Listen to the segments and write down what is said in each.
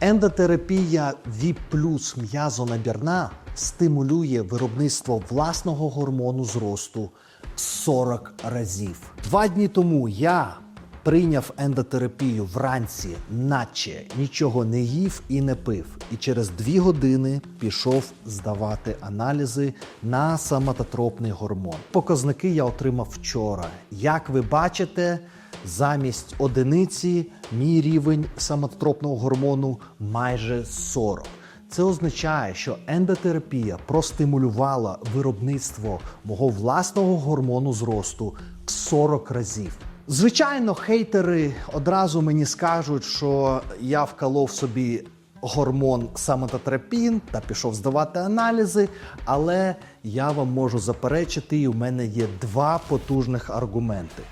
Ендотерапія VIP плюс м'язонабірна стимулює виробництво власного гормону зросту 40 разів. Два дні тому я прийняв ендотерапію вранці, наче нічого не їв і не пив. І через дві години пішов здавати аналізи на самототропний гормон. Показники я отримав вчора. Як ви бачите, замість одиниці мій рівень самототропного гормону майже 40. Це означає, що ендотерапія простимулювала виробництво мого власного гормону зросту в 40 разів. Звичайно, хейтери одразу мені скажуть, що я вколов собі гормон самототропін та пішов здавати аналізи, але я вам можу заперечити, і у мене є два потужних аргументи.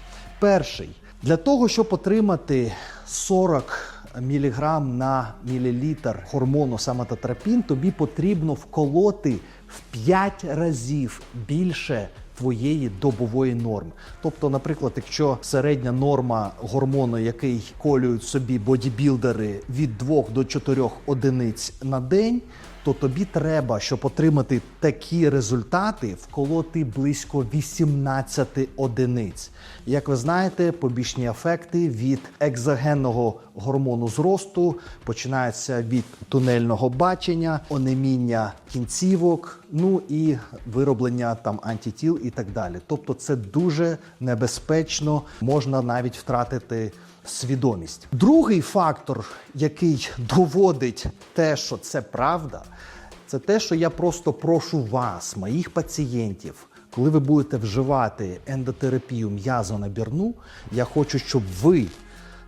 Перший для того, щоб отримати 40 міліграм на мілілітр гормону самототропін, тобі потрібно вколоти в 5 разів більше твоєї добової норми. Тобто, наприклад, якщо середня норма гормону, який колюють собі бодібілдери від 2 до 4 одиниць на день, то тобі треба, щоб отримати такі результати, вколоти близько 18 одиниць. Як ви знаєте, побічні ефекти від екзогенного гормону зросту починаються від тунельного бачення, онеміння кінцівок, ну і вироблення там антитіл і так далі. Тобто, це дуже небезпечно, можна навіть втратити свідомість. Другий фактор, який доводить те, що це правда, це те, що я просто прошу вас, моїх пацієнтів, коли ви будете вживати ендотерапію м'язонабірну, я хочу, щоб ви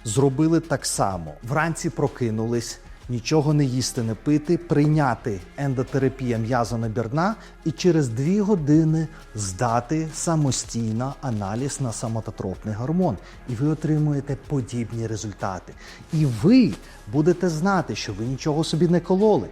зробили так само. Вранці прокинулись. Нічого не їсти, не пити, прийняти ендотерапія м'язонабірна і через дві години здати самостійно аналіз на самототропний гормон. І ви отримуєте подібні результати. І ви будете знати, що ви нічого собі не кололи.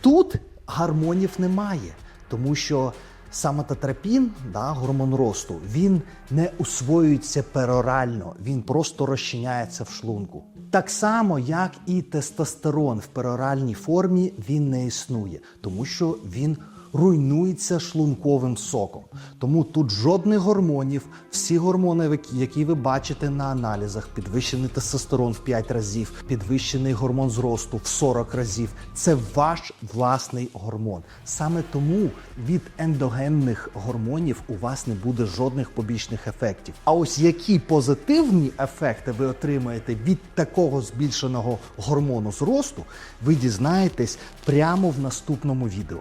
Тут гормонів немає, тому що самототропін, да, гормон росту, він не усвоюється перорально, він просто розчиняється в шлунку. Так само, як і тестостерон в пероральній формі, він не існує, тому що він руйнується шлунковим соком. Тому тут жодних гормонів, всі гормони, які ви бачите на аналізах, підвищений тестостерон в 5 разів, підвищений гормон зросту в 40 разів. Це ваш власний гормон. Саме тому від ендогенних гормонів у вас не буде жодних побічних ефектів. А ось які позитивні ефекти ви отримаєте від такого збільшеного гормону зросту, ви дізнаєтесь прямо в наступному відео.